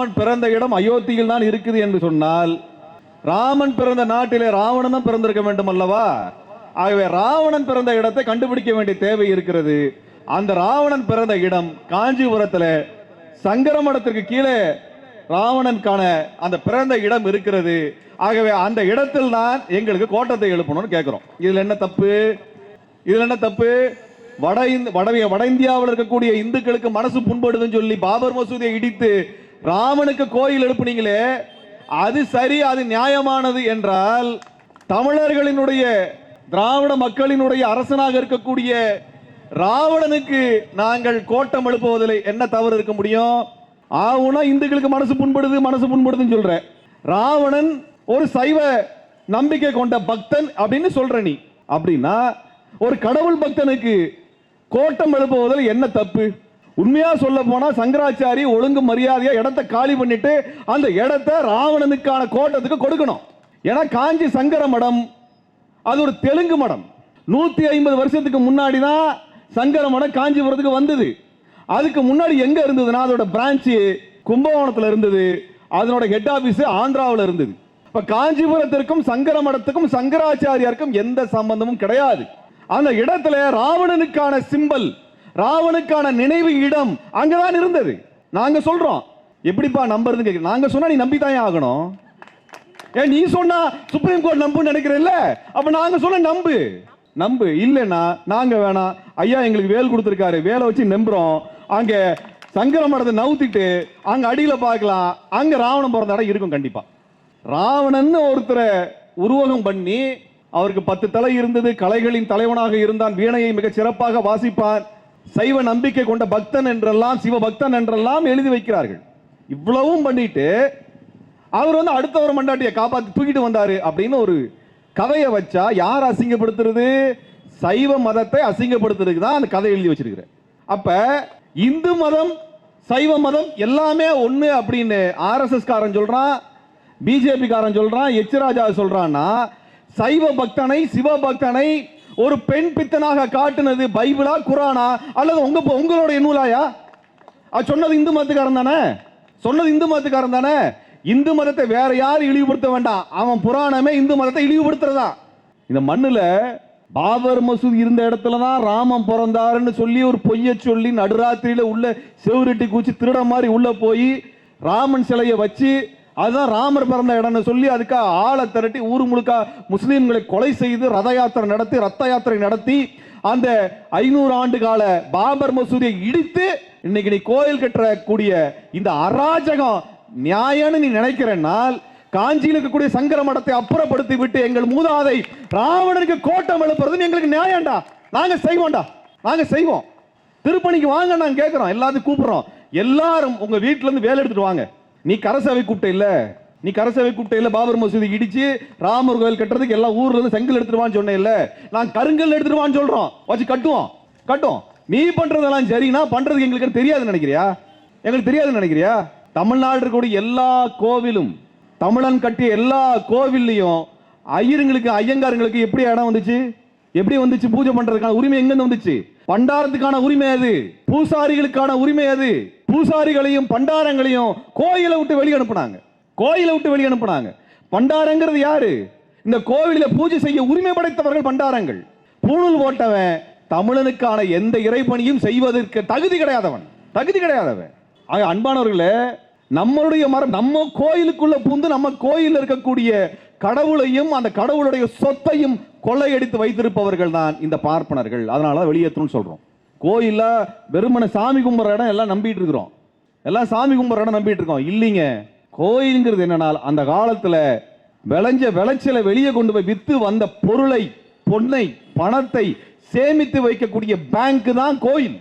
ராமன் பிறந்த இடம் அயோத்தியில் தான் இருக்குது என்று சொன்னால் ராமன் பிறந்த நாட்டிலே ராவணன் தான் பிறந்திருக்க வேண்டும் அல்லவா? ஆகவே ராவணன் பிறந்த இடத்தை கண்டுபிடிக்க வேண்டிய தேவை இருக்கிறது. அந்த ராவணன் பிறந்த இடம் காஞ்சிபுரத்துல சங்கரமடத்திற்கு கீழே ராவணனுக்கான அந்த பிறந்த இடம் இருக்கிறது. ஆகவே அந்த இடத்தில் தான் எங்களுக்கு கோட்டத்தை எழுப்பணும்னு கேட்குறோம். இதில் என்ன தப்பு? இதில் என்ன தப்பு? வட இந்த வட வட இந்தியாவில் இருக்கக்கூடிய இந்துக்களுக்கு மனசு புண்படுதுன்னு சொல்லி பாபர் மசூதியை இடித்து ராமனுக்கு கோயில் எழுப்புனீங்களே அது சரி அது நியாயமானது என்றால் தமிழர்களினுடைய திராவிட மக்களினுடைய அரசனாக இருக்கக்கூடிய ராவணனுக்கு நாங்கள் கோட்டம் எழுப்புவதில் என்ன தவறு இருக்க முடியும்? ஆகுனா இந்துக்களுக்கு மனசு புண்படுது மனசு புண்படுதுன்னு சொல்ற. ராவணன் ஒரு சைவ நம்பிக்கை கொண்ட பக்தன் அப்படின்னு சொல்ற நீ. அப்படின்னா ஒரு கடவுள் பக்தனுக்கு கோட்டம் எழுப்புவதில் என்ன தப்பு? உண்மையா சொல்ல போனா சங்கராச்சாரி ஒழுங்கு மரியாதையா இடத்தை காலி பண்ணிட்டு அந்த இடத்தை ராவணனுக்கான கோட்டத்துக்கு கொடுக்கணும். ஏன்னா காஞ்சி சங்கர மடம் அது ஒரு தெலுங்கு மடம். நூத்தி ஐம்பது வருஷத்துக்கு முன்னாடி தான் சங்கர மடம் காஞ்சிபுரத்துக்கு வந்தது. அதுக்கு முன்னாடி எங்க இருந்ததுன்னா அதோட பிரான்ச் கும்பகோணத்துல இருந்தது. அதனோட ஹெட் ஆபீஸ் ஆந்திராவில் இருந்தது. இப்ப காஞ்சிபுரத்திற்கும் சங்கர மடத்துக்கும் சங்கராச்சாரியாருக்கும் எந்த சம்பந்தமும் கிடையாது. அந்த இடத்துல ராவணனுக்கான சிம்பல் ராவனுக்கான நினைவு இடம் அங்கதான் இருந்தது. நாங்க சொல்றோம். எப்படிப்பா நம்புறதுன்னு கேட்க நாங்க சொன்னா நீ நம்பித்தான் ஆகணும். ஏன் நீ சொன்னா சுப்ரீம் கோர்ட் நம்புன்னு நினைக்கிறல்ல? அப்ப நாங்க சொன்ன நம்பு. நம்பு. இல்லைன்னா நாங்க வேணாம் ஐயா எங்களுக்கு வேல் கொடுத்துருக்காரு. வேலை வச்சு நம்புறோம். அங்க சங்கர மடத்தை நவுத்திட்டு அங்க அடியில பார்க்கலாம். அங்க ராவணன் பிறந்த இடம் இருக்கும் கண்டிப்பா. ராவணன் ஒருத்தரை உருவகம் பண்ணி அவருக்கு பத்து தலை இருந்தது. கலைகளின் தலைவனாக இருந்தான். வீணையை மிக சிறப்பாக வாசிப்பான். சைவ நம்பிக்கை கொண்ட பக்தன் என்றெல்லாம் சிவபக்தன் என்றெல்லாம் எழுதி வைக்கிறார்கள். இவ்வளவும் பண்ணிட்டு அவர் வந்து அடுத்தவர் மண்டாட்டியை காப்பாற்றி தூக்கிட்டு வந்தாரு அப்படின்னு ஒரு கதையை வச்சா யார் அசிங்கப்படுத்துறது? சைவ மதத்தை அசிங்கப்படுத்துறதுக்கு தான் அந்த கதை எழுதி வச்சிருக்கிறேன் அப்ப இந்து மதம் சைவ மதம் எல்லாமே ஒண்ணு அப்படின்னு ஆர்எஸ்எஸ் காரன் சொல்றான் பிஜேபி காரன் சொல்றான் எச் ராஜா சொல்றான்னா சைவ பக்தனை சிவபக்தனை ஒரு பெண் பித்தனாக காட்டுனது பைபிளா குரானா? அல்லது உங்க உங்களுடைய நூலாயா? அது சொன்னது இந்து மதத்துக்காரன் தானே? சொன்னது இந்து மதத்துக்காரன் தானே? இந்து மதத்தை வேற யாரும் இழிவுபடுத்த வேண்டாம் அவன் புராணமே இந்து மதத்தை இழிவுபடுத்துறதா? இந்த மண்ணுல பாபர் மசூதி இருந்த இடத்துல தான் ராமம் பிறந்தாருன்னு சொல்லி ஒரு பொய்ய சொல்லி நடுராத்திரியில உள்ள செவரட்டி கூச்சி திருட மாதிரி உள்ளே போய் ராமன் சிலையை வச்சு அதுதான் ராமர் பிறந்த இடம்னு சொல்லி அதுக்காக ஆளை திரட்டி ஊர் முழுக்க முஸ்லீம்களை கொலை செய்து ரத யாத்திரை நடத்தி ரத்த யாத்திரை நடத்தி அந்த ஐநூறு ஆண்டு கால பாபர் மசூதியை இடித்து இன்னைக்கு நீ கோயில் கட்டக்கூடிய இந்த அராஜகம் நியாயம்னு நீ நினைக்கிறனால் காஞ்சியில் இருக்கக்கூடிய சங்கர மடத்தை அப்புறப்படுத்தி விட்டு எங்கள் மூதாதை ராவணனுக்கு கோட்டம் எழுப்புறது எங்களுக்கு நியாயம்டா. நாங்க செய்வோம்டா. நாங்க செய்வோம். திருப்பணிக்கு வாங்க நாங்க கேட்கிறோம் எல்லாத்தையும் கூப்பிடுறோம். எல்லாரும் உங்க வீட்டுல இருந்து வேலை எடுத்துட்டு வாங்க. நீ கரசேவை கூப்பிட்ட இல்ல. நீ கரசேவை கூப்பிட்ட இல்ல பாபர் மசூதி இடிச்சு ராமர் கோயில் கட்டுறதுக்கு எல்லா ஊர்ல இருந்து செங்கல் எடுத்துருவான்னு வான்னு இல்ல நான் கருங்கல் எடுத்துருவான்னு சொல்றோம். வச்சு கட்டுவோம். கட்டும். நீ பண்றதெல்லாம் சரினா பண்றதுக்கு எங்களுக்கு தெரியாதுன்னு நினைக்கிறியா? எங்களுக்கு தெரியாதுன்னு நினைக்கிறியா? தமிழ்நாடு இருக்கக்கூடிய எல்லா கோவிலும் தமிழன் கட்டிய எல்லா கோவில்லையும் ஐயருங்களுக்கு ஐயங்காரங்களுக்கு எப்படி இடம் வந்துச்சு? எப்படி வந்துச்சு? பூஜை பண்றதுக்கான உரிமை எங்கேருந்து வந்துச்சு? பண்டாரத்துக்கான உரிமை அது. பூசாரிகளுக்கான உரிமை அது. பூசாரிகளையும் பண்டாரங்களையும் கோயிலை விட்டு வெளியே அனுப்புனாங்க. கோயிலை விட்டு வெளியே அனுப்புனாங்க. பண்டாரங்கிறது யாரு? இந்த கோவிலில் பூஜை செய்ய உரிமை படைத்தவர்கள் பண்டாரங்கள். பூணூல் போட்டவன் தமிழனுக்கான எந்த இறைப்பணியும் செய்வதற்கு தகுதி கிடையாதவன். தகுதி கிடையாதவன். ஆக அன்பானவர்களே நம்மளுடைய மரம் நம்ம கோயிலுக்குள்ள பூந்து நம்ம கோயில் இருக்கக்கூடிய கடவுளையும் அந்த கடவுளுடைய சொத்தையும் கொள்ளையடித்து வைத்திருப்பவர்கள் தான் இந்த பார்ப்பனர்கள். அதனால வெளியேற்றணும்னு சொல்கிறோம் கோயிலில் வெறுமனை சாமி கும்பிட்ற இடம் எல்லாம் நம்பிட்டு இருக்கிறோம். எல்லாம் சாமி கும்பிட்ற இடம் நம்பிட்டு இருக்கோம். இல்லைங்க. கோயிலுங்கிறது என்னன்னா அந்த காலத்தில் விளைஞ்ச விளைச்சலை வெளியே கொண்டு போய் விற்று வந்த பொருளை பொன்னை பணத்தை சேமித்து வைக்கக்கூடிய பேங்க் தான் கோயில்.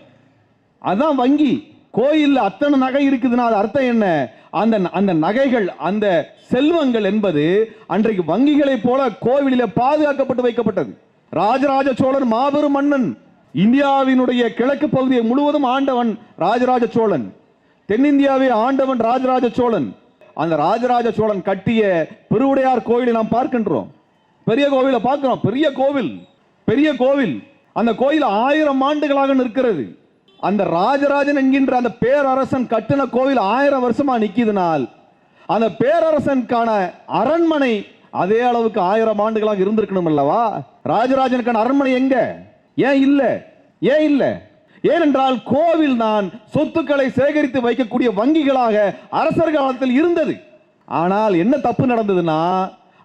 அதான் வங்கி. கோயிலில் அத்தனை நகை இருக்குதுன்னா அது அர்த்தம் என்ன? அந்த அந்த நகைகள் அந்த செல்வங்கள் என்பது அன்றைக்கு வங்கிகளைப் போல கோவிலில் பாதுகாக்கப்பட்டு வைக்கப்பட்டது. ராஜராஜ சோழன் மாபெரும் மன்னன். இந்தியாவினுடைய கிழக்கு பகுதியை முழுவதும் ஆண்டவன் ராஜராஜ சோழன். தென்னிந்தியாவை ஆண்டவன் ராஜராஜ சோழன். அந்த ராஜராஜ சோழன் கட்டிய பெருவுடையார் கோயிலை நாம் பார்க்கின்றோம். பெரிய கோவிலை பார்க்கிறோம். பெரிய கோவில். பெரிய கோவில். அந்த கோயில் ஆயிரம் ஆண்டுகளாக நிற்கிறது. அந்த ராஜராஜன் என்கின்ற அந்த பேரரசன் கட்டின கோவில் ஆயிரம் வருஷமா நிக்கிதுனால் அந்த பேரரசனுக்கான அரண்மனை அதே அளவுக்கு ஆயிரம் ஆண்டுகளாக இருந்திருக்கணும் அல்லவா? ராஜராஜனுக்கான அரண்மனை எங்க? ஏன் இல்ல? ஏன் இல்ல? ஏனென்றால் கோவில் தான் சொத்துக்களை சேகரித்து வைக்கக்கூடிய வங்கிகளாக அரசர் காலத்தில் இருந்தது. ஆனால் என்ன தப்பு நடந்ததுன்னா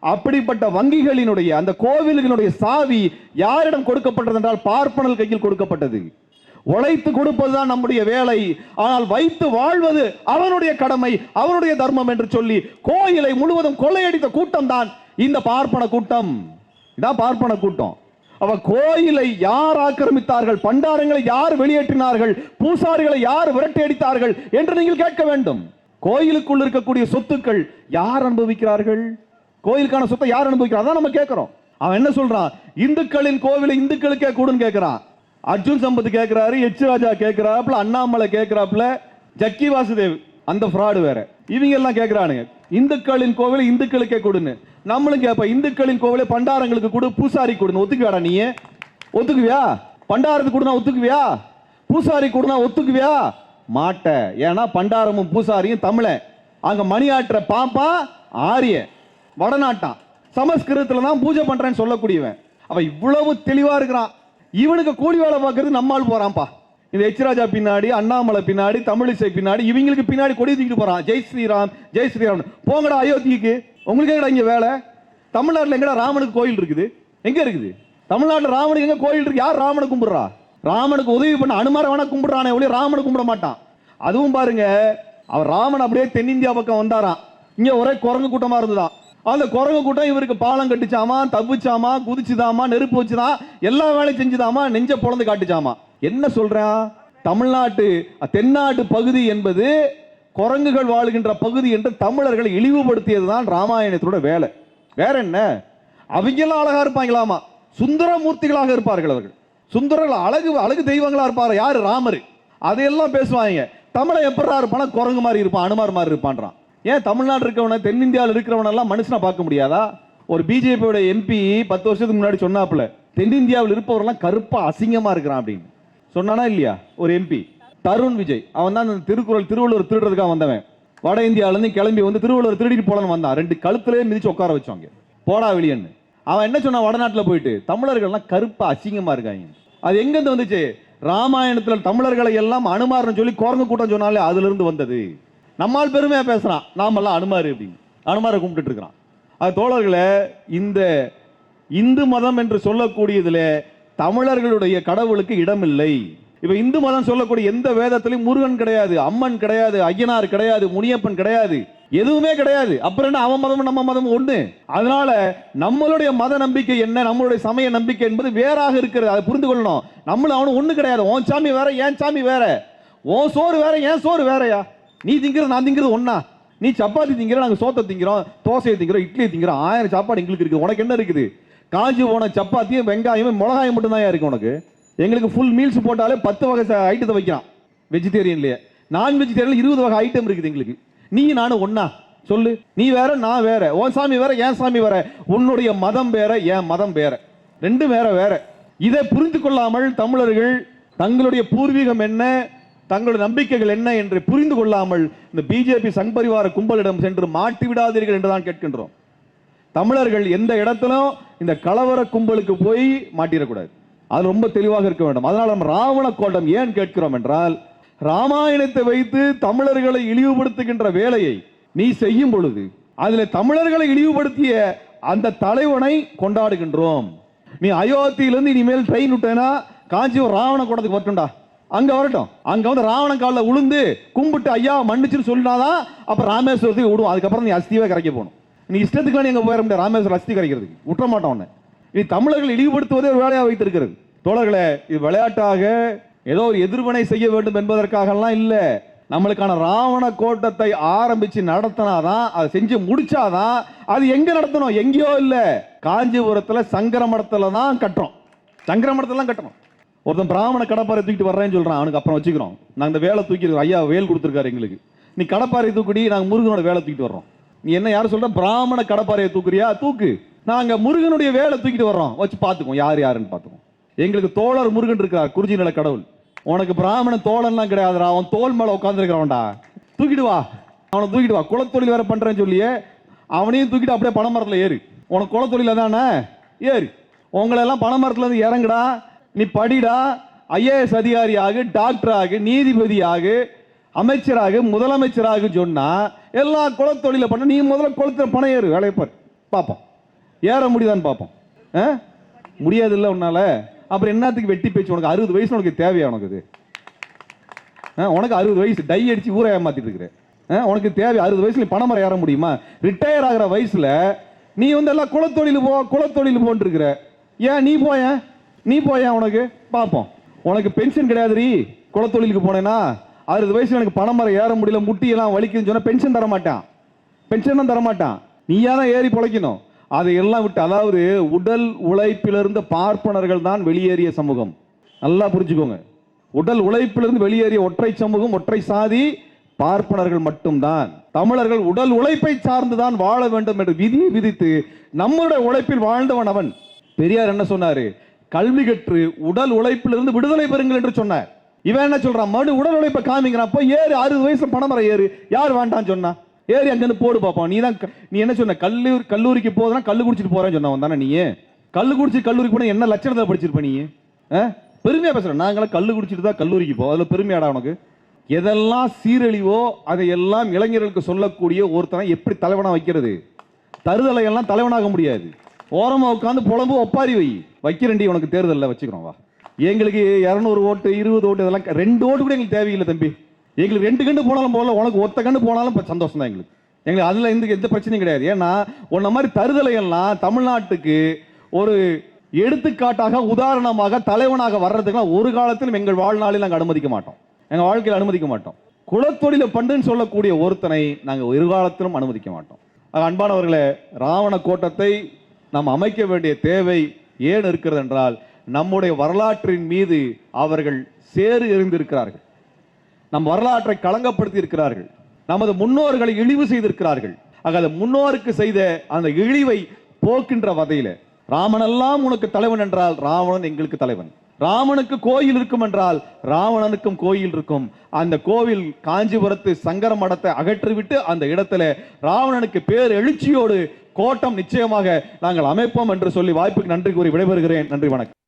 அப்படிப்பட்ட வங்கிகளினுடைய அந்த கோவில்களினுடைய சாவி யாரிடம் கொடுக்கப்பட்டது என்றால் பார்ப்பனல் கையில் கொடுக்கப்பட்டது. உழைத்து கொடுப்பதுதான் நம்முடைய வேலை. ஆனால் வைத்து வாழ்வது அவனுடைய கடமை அவனுடைய தர்மம் என்று சொல்லி கோயிலை முழுவதும் கொள்ளையடித்த கூட்டம் தான் இந்த பார்ப்பன கூட்டம். இதான் பார்ப்பன கூட்டம். அவ கோயிலை யார் ஆக்கிரமித்தார்கள் பண்டாரங்களை யார் வெளியேற்றினார்கள் பூசாரிகளை யார் விரட்டி அடித்தார்கள் என்று நீங்கள் கேட்க வேண்டும். கோயிலுக்குள் இருக்கக்கூடிய சொத்துக்கள் யார் அனுபவிக்கிறார்கள்? கோயிலுக்கான சொத்தை யார் அனுபவிக்கிறார்? நம்ம கேட்கிறோம். அவன் என்ன சொல்றான்? இந்துக்களின் கோவிலை இந்துக்களுக்கே கூடுன்னு கேட்கிறான். அர்ஜுன் சம்பத் கேட்கிறாரு எச் ராஜா கேட்கிறாப்புல அண்ணாமலை கேட்கிறாப்புல ஜக்கி வாசுதேவ். அந்த ஃப்ராடு வேற. இவங்க எல்லாம் கேட்கிறானுங்க இந்துக்களின் கோவில் இந்துக்களுக்கே கொடுன்னு. நம்மளும் கேட்போம் இந்துக்களின் கோவிலை பண்டாரங்களுக்கு கொடு பூசாரி கொடுன்னு. ஒத்துக்குவாடா நீ? ஒத்துக்குவியா? பண்டாரத்துக்கு கொடுனா ஒத்துக்குவியா? பூசாரி கொடுனா ஒத்துக்குவியா? மாட்ட. ஏன்னா பண்டாரமும் பூசாரியும் தமிழன் அங்க மணியாற்ற பாப்பா ஆரிய. வடநாட்டான். சமஸ்கிருதத்துல தான் பூஜை பண்றேன்னு சொல்லக்கூடியவன். அவன் இவ்வளவு தெளிவா இருக்கிறான். இவனுக்கு கூலி வேலை பார்க்கறது நம்மால் போறான்ப்பா. இந்த எச்ராஜா பின்னாடி அண்ணாமலை பின்னாடி தமிழிசை பின்னாடி இவங்களுக்கு பின்னாடி கொடி தூக்கிட்டு போறான். ஜெய் ஸ்ரீராம் ஜெய் ஸ்ரீராம். போங்கடா அயோத்திக்கு. உங்களுக்கு எங்கடா இங்க வேலை? தமிழ்நாட்டில் எங்கடா ராமனுக்கு கோயில் இருக்குது? எங்க இருக்குது? தமிழ்நாட்டில் ராமனுக்கு எங்க கோயில் இருக்கு? யார் ராமனை கும்பிடுறா? ராமனுக்கு உதவி பண்ண அனுமார வேணா கும்பிடுறானே ஒளி ராமனை கும்பிட மாட்டான். அதுவும் பாருங்க அவர் ராமன் அப்படியே தென்னிந்தியா பக்கம் வந்தாராம். இங்க ஒரே குரங்கு கூட்டமா இருந்ததாம் அந்த குரங்கு கூட்டம் இவருக்கு பாலம் கட்டிச்சாமா தவிச்சாமா குதிச்சுதாமா நெருப்பு வச்சுதான் எல்லா வேலையும் செஞ்சுதாமா நெஞ்ச பொழந்து காட்டுச்சாமா. என்ன சொல்றா? தமிழ்நாட்டு தென்னாட்டு பகுதி என்பது குரங்குகள் வாழுகின்ற பகுதி என்று தமிழர்களை இழிவுபடுத்தியதுதான் ராமாயணத்தோட வேலை. வேற என்ன? அவங்கெல்லாம் அழகா இருப்பாங்களாமா? சுந்தரமூர்த்திகளாக இருப்பார்கள் அவர்கள். சுந்தரர்கள் அழகு அழகு தெய்வங்களா இருப்பார். யாரு? ராமர். அதையெல்லாம் பேசுவாங்க. தமிழை எப்படா இருப்பானா குரங்கு மாதிரி இருப்பான் அனுமார் மாதிரி இருப்பான்றான். ஏன் தமிழ்நாடு இருக்கவன தென்னிந்தியாவில் இருக்கிறவனெல்லாம் மனுஷனை பார்க்க முடியாதா? ஒரு பிஜேபியோட எம்பி பத்து வருஷத்துக்கு முன்னாடி சொன்னாப்புல தென்னிந்தியாவில் இருப்பவரெல்லாம் கருப்பாக அசிங்கமாக இருக்கிறான் அப்படின்னு. சொன்னானா இல்லையா? ஒரு எம்பி தருண் விஜய். அவன் தான் அந்த திருக்குறள் திருவள்ளுவர் திருடுறதுக்காக வந்தவன். வட இந்தியாவிலேருந்து கிளம்பி வந்து திருவள்ளுவர் திருடிட்டு போலன்னு வந்தான். ரெண்டு கழுத்துலேயே மிதிச்சு உட்கார வச்சாங்க. போடா வெளியன்னு. அவன் என்ன சொன்னான்? வடநாட்டில் போயிட்டு தமிழர்கள்லாம் கருப்பாக அசிங்கமாக இருக்காங்க. அது எங்கேருந்து வந்துச்சு? ராமாயணத்தில் தமிழர்களை எல்லாம் அனுமார்னு சொல்லி குரங்கு கூட்டம் சொன்னாலே அதுலேருந்து வந்தது. நம்மால் பெருமையாக பேசுகிறான் நாமெல்லாம் அனுமாரு அப்படின்னு. அனுமாரை கும்பிட்டுட்ருக்குறான் அது தோழர்களே இந்த இந்து மதம் என்று சொல்லக்கூடியதில் தமிழர்களுடைய கடவுளுக்கு இடமில்லை. இப்போ இந்து மதம் சொல்லக்கூடிய எந்த வேதத்திலையும் முருகன் கிடையாது அம்மன் கிடையாது ஐயனார் கிடையாது முனியப்பன் கிடையாது எதுவுமே கிடையாது. அப்புறம் என்ன அவன் மதமும் நம்ம மதம் ஒன்று அதனால நம்மளுடைய மத நம்பிக்கை என்ன நம்மளுடைய சமய நம்பிக்கை என்பது வேறாக இருக்கிறது. அதை புரிந்து கொள்ளணும். நம்மளும் அவனும் ஒன்று கிடையாது. உன் சாமி வேற ஏன் சாமி வேற. உன் சோறு வேற ஏன் சோறு வேறயா? நீ திங்கிறது நான் திங்கிறது ஒன்னா நீ சப்பாத்தி திங்கிற நாங்கள் சோத்தை திங்கிறோம் தோசையை திங்கிறோம் இட்லியை திங்கிறோம் ஆயிரம் சாப்பாடு எங்களுக்கு இருக்குது. உனக்கு என்ன இருக்குது? காஞ்சி போன சப்பாத்தியும் வெங்காயமும் மிளகாயும் மட்டும்தான் இருக்கு உனக்கு. எங்களுக்கு ஃபுல் மீல்ஸ் போட்டாலே பத்து வகை ஐட்டத்தை வைக்கிறான். வெஜிடேரியன்லேயே நான் வெஜிடேரியன் இருபது வகை ஐட்டம் இருக்குது எங்களுக்கு. நீ நானும் ஒன்னா சொல்லு. நீ வேற நான் வேற. உன் சாமி வேற என் சாமி வேற. உன்னுடைய மதம் வேற என் மதம் வேற. ரெண்டும் வேற வேற. இதை புரிந்து கொள்ளாமல் தமிழர்கள் தங்களுடைய பூர்வீகம் என்ன? தங்களுடைய நம்பிக்கைகள் என்ன என்று புரிந்து கொள்ளாமல் இந்த பிஜேபி சங்பரிவார கும்பலிடம் சென்று மாட்டி விடாதீர்கள் என்றுதான் கேட்கின்றோம். தமிழர்கள் எந்த இடத்திலும் இந்த கலவர கும்பலுக்கு போய் மாட்டிடக்கூடாது. அது ரொம்ப தெளிவாக இருக்க வேண்டும். அதனால நம்ம ராவண கோட்டம் ஏன் கேட்கிறோம் என்றால் ராமாயணத்தை வைத்து தமிழர்களை இழிவுபடுத்துகின்ற வேலையை நீ செய்யும் பொழுது அதுல தமிழர்களை இழிவுபடுத்திய அந்த தலைவனை கொண்டாடுகின்றோம். நீ அயோத்தியிலிருந்து இனிமேல் ட்ரெயின் விட்டேன்னா காஞ்சிபுரம் ராவண கோட்டத்துக்கு வரட்டும்டா. அங்க வரட்டும். அங்க வந்து ராவணன் காலில் உளுந்து கும்பிட்டு ஐயா மன்னிச்சுன்னு சொன்னாதான் அப்ப ராமேஸ்வரத்துக்கு விடுவோம். அதுக்கப்புறம் நீ அஸ்தியாக கரைக்க போகணும். நீ இஷ்டத்துக்குலாம் நீங்க போயிட முடியாது. ராமேஸ்வரம் அஸ்தி கரைக்கிறதுக்கு. விட்டுற மாட்டோம் உன்னை நீ தமிழர்கள் இழிவுபடுத்துவதே ஒரு வேலையாக வைத்திருக்கிறது. தோழர்களே இது விளையாட்டாக ஏதோ ஒரு எதிர்வினை செய்ய வேண்டும் என்பதற்காகலாம் இல்லை. நம்மளுக்கான ராவண கோட்டத்தை ஆரம்பிச்சு நடத்தினாதான் அதை செஞ்சு முடிச்சாதான் அது எங்க நடத்தணும்? எங்கேயோ இல்லை. காஞ்சிபுரத்தில் சங்கரமடத்தில் தான் கட்டுறோம். சங்கரமடத்தில் தான் கட்டணும். ஒருத்தன் பிராமண கடப்பாறை தூக்கிட்டு வர்றேன்னு சொல்றான் அவனுக்கு அப்புறம் வச்சுக்கிறோம். நாங்கள் இந்த வேலை தூக்கி ஐயா வேல் கொடுத்துருக்காரு எங்களுக்கு. நீ கடப்பாறை தூக்குடி நாங்கள் முருகனோட வேலை தூக்கிட்டு வர்றோம். நீ என்ன யாரும் சொல்ற? பிராமண கடப்பாரையை தூக்குறியா? தூக்கு. நாங்கள் முருகனுடைய வேலை தூக்கிட்டு வர்றோம். வச்சு பார்த்துக்குவோம் யார் யாருன்னு பார்த்துக்குவோம். எங்களுக்கு தோழர் முருகன் இருக்கிறார் குறிஞ்சி நில கடவுள். உனக்கு பிராமண தோழன்லாம் கிடையாதுடா அவன் தோல் மேலே உட்காந்துருக்கிறவன்டா தூக்கிட்டு வா. அவனை தூக்கிட்டு வா. குலத்தொழில் வேற பண்ணுறேன்னு சொல்லியே அவனையும் தூக்கிட்டு அப்படியே பனைமரத்துல ஏறு. உனக்கு குளத்தொழில தானே ஏறு. உங்களை எல்லாம் பனைமரத்துல இருந்து இறங்குடா. நீ படிடா. ஐஏஎஸ் அதிகாரி டாக்டராக நீதிபதியாக நீதிபதி அமைச்சராக முதலமைச்சராக சொன்னா எல்லா குலத்தொழில பண்ண நீ முதல்ல குளத்துல பணம் ஏறு வேலைப்பார் பார்ப்போம் ஏற முடியுதான்னு பார்ப்போம் ஆ? முடியாது இல்லை உன்னால? அப்புறம் என்னத்துக்கு வெட்டி பேச்சு? உனக்கு அறுபது வயசு உனக்கு தேவையா உனக்கு இது? ஆ, உனக்கு அறுபது வயசு டை அடிச்சு ஊரை ஏமாத்திட்டு இருக்கிற. ஆ, உனக்கு தேவை அறுபது வயசுல பணம் மரம் ஏற முடியுமா? ரிட்டையர் ஆகிற வயசுல நீ வந்து எல்லாம் குலத்தொழில் போ குலத்தொழில் போன்ட்டு இருக்கிற. ஏன் நீ போயேன் நீ போயா உனக்கு? பார்ப்போம். உனக்கு பென்ஷன் கிடையாதுரி குலத்தொழிலுக்கு போனேன்னா அறுபது வயசுல எனக்கு பணம் மரம் ஏற முடியல முட்டியெல்லாம் வலிக்குதுன்னு சொன்னால் பென்ஷன் தர மாட்டான் பென்ஷனும் தர மாட்டான் நீயா தான் ஏறி பொழைக்கணும். அதையெல்லாம் விட்டு அதாவது உடல் உழைப்பிலிருந்து பார்ப்பனர்கள் தான் வெளியேறிய சமூகம். நல்லா புரிஞ்சுக்கோங்க. உடல் உழைப்பிலிருந்து வெளியேறிய ஒற்றை சமூகம் ஒற்றை சாதி பார்ப்பனர்கள் மட்டும்தான். தமிழர்கள் உடல் உழைப்பை சார்ந்துதான் வாழ வேண்டும் என்று விதியை விதித்து நம்முடைய உழைப்பில் வாழ்ந்தவன் அவன். பெரியார் என்ன சொன்னாரு? கல்வி கற்று உடல் உழைப்பிலிருந்து விடுதலை பெறுங்கள் என்று சொன்னார். இவன் என்ன சொல்றான்? மறு உடல் உழைப்பை காமிக்கிறான். அப்போ ஏறு அறுபது வயசுல பணமரம் ஏறு. யார் வேண்டாம்னு சொன்னா? ஏறி அங்கிருந்து போடு பாப்போம் நீ தான் நீ என்ன சொன்ன? கல்லூரி கல்லூரிக்கு போதுனா கல் குடிச்சிட்டு போறேன்னு சொன்னவன் தானே நீ? கல் குடிச்சு கல்லூரிக்கு போனா என்ன லட்சணத்தை படிச்சிருப்ப நீ? ஆ? பெருமையா பேசுறேன். நாங்களாம் கல் குடிச்சிட்டு தான் கல்லூரிக்கு போ அதுல பெருமையாடா உனக்கு. எதெல்லாம் சீரழிவோ அதையெல்லாம் இளைஞர்களுக்கு சொல்லக்கூடிய ஒருத்தனை எப்படி தலைவனா வைக்கிறது? தருதலை எல்லாம் தலைவனாக முடியாது. ஓரமாக உட்காந்து புலம்பு ஒப்பாரி வை. வைக்கிறண்டி உனக்கு தேர்தலில் வச்சுக்கிறோம் வா. எங்களுக்கு இரநூறு ஓட்டு இருபது ஓட்டு இதெல்லாம் க- ரெண்டு ஓட்டு கூட எங்களுக்கு தேவையில்லை தம்பி. எங்களுக்கு ரெண்டு கண்டு போனாலும் போகல உனக்கு ஒத்த கண்டு போனாலும் இப்போ சந்தோஷம் தான் எங்களுக்கு. எங்களுக்கு அதில் எந்த எந்த பிரச்சனையும் கிடையாது. ஏன்னா உன்ன மாதிரி தருதலையெல்லாம் தமிழ்நாட்டுக்கு ஒரு எடுத்துக்காட்டாக உதாரணமாக தலைவனாக வர்றதுக்குலாம் ஒரு காலத்திலும் எங்கள் வாழ்நாளில் நாங்கள் அனுமதிக்க மாட்டோம். எங்கள் வாழ்க்கையில் அனுமதிக்க மாட்டோம். குலத்தொழில பண்டுன்னு சொல்லக்கூடிய ஒருத்தனை நாங்கள் ஒரு காலத்திலும் அனுமதிக்க மாட்டோம். அன்பானவர்களே ராவண கோட்டத்தை நாம் அமைக்க வேண்டிய தேவை ஏன் இருக்கிறது என்றால் நம்முடைய வரலாற்றின் மீது அவர்கள் சேறு எறிந்திருக்கிறார்கள். நம் வரலாற்றை களங்கப்படுத்தி இருக்கிறார்கள் நமது முன்னோர்களை இழிவு செய்திருக்கிறார்கள். ஆக அந்த முன்னோருக்கு செய்த அந்த இழிவை போக்கின்ற வகையில் ராமனெல்லாம் உனக்கு தலைவன் என்றால் ராவணன் எங்களுக்கு தலைவன். ராமனுக்கு கோயில் இருக்கும் என்றால் ராவணனுக்கும் கோயில் இருக்கும். அந்த கோவில் காஞ்சிபுரத்து சங்கர மடத்தை அகற்றிவிட்டு அந்த இடத்துல ராவணனுக்கு பேர் எழுச்சியோடு கோட்டம் நிச்சயமாக நாங்கள் அமைப்போம் என்று சொல்லி வாய்ப்புக்கு நன்றி கூறி விடைபெறுகிறேன். நன்றி வணக்கம்.